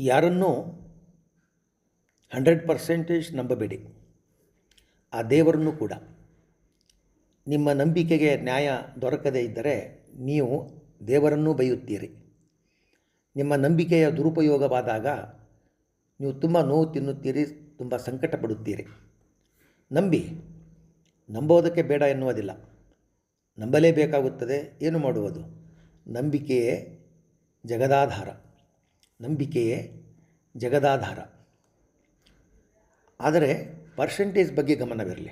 ಯಾರನ್ನೂ hundred percentage ನಂಬಬೇಡಿ. ಆ ದೇವರನ್ನು ಕೂಡ. ನಿಮ್ಮ ನಂಬಿಕೆಗೆ ನ್ಯಾಯ ದೊರಕದೇ ಇದ್ದರೆ ನೀವು ದೇವರನ್ನೂ ಬೈಯುತ್ತೀರಿ. ನಿಮ್ಮ ನಂಬಿಕೆಯ ದುರುಪಯೋಗವಾದಾಗ ನೀವು ತುಂಬ ನೋವು ತಿನ್ನುತ್ತೀರಿ, ತುಂಬ ಸಂಕಟ ಪಡುತ್ತೀರಿ ನಂಬಿ, ನಂಬೋದಕ್ಕೆ ಬೇಡ ಎನ್ನುವುದಿಲ್ಲ. ನಂಬಲೇಬೇಕಾಗುತ್ತದೆ, ಏನು ಮಾಡುವುದು? ನಂಬಿಕೆಯೇ ಜಗದಾಧಾರ. ನಂಬಿಕೆಯೇ ಜಗದಾಧಾರ. ಆದರೆ ಪರ್ಸೆಂಟೇಜ್ ಬಗ್ಗೆ ಗಮನವಿರಲಿ.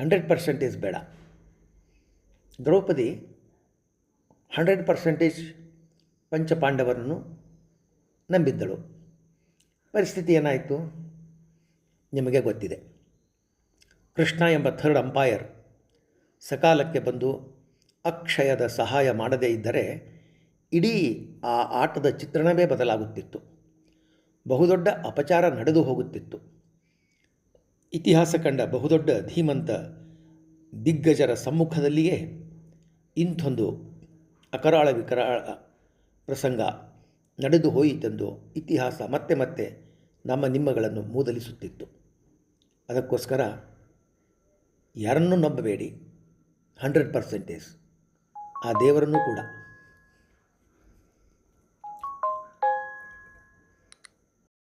ಹಂಡ್ರೆಡ್ ಪರ್ಸೆಂಟೇಜ್ ಬೇಡ. ದ್ರೌಪದಿ ಹಂಡ್ರೆಡ್ ಪರ್ಸೆಂಟೇಜ್ ಪಂಚಪಾಂಡವರನ್ನು ನಂಬಿದ್ದಳು. ಪರಿಸ್ಥಿತಿ ಏನಾಯಿತು? ನಿಮಗೆ ಗೊತ್ತಿದೆ. ಕೃಷ್ಣ ಎಂಬ ಥರ್ಡ್ ಅಂಪೈರ್ ಸಕಾಲಕ್ಕೆ ಬಂದು ಅಕ್ಷಯದ ಸಹಾಯ ಮಾಡದೇ ಇದ್ದರೆ ಇಡೀ ಆ ಆಟದ ಚಿತ್ರಣವೇ ಬದಲಾಗುತ್ತಿತ್ತು. ಬಹುದೊಡ್ಡ ಅಪಚಾರ ನಡೆದು ಹೋಗುತ್ತಿತ್ತು. ಇತಿಹಾಸ ಕಂಡ ಬಹುದೊಡ್ಡ ಧೀಮಂತ ದಿಗ್ಗಜರ ಸಮ್ಮುಖದಲ್ಲಿಯೇ ಇಂಥೊಂದು ಅಕರಾಳ ವಿಕರಾಳ ಪ್ರಸಂಗ ನಡೆದು ಹೋಯಿತೆಂದು ಇತಿಹಾಸ ಮತ್ತೆ ಮತ್ತೆ ನಮ್ಮ ನಿಮ್ಮಗಳನ್ನು ಮೂದಲಿಸುತ್ತಿತ್ತು. ಅದಕ್ಕೋಸ್ಕರ ಯಾರನ್ನೂ ನಂಬಬೇಡಿ. Hundred percentage. ಆ ದೇವರನ್ನು ಕೂಡ.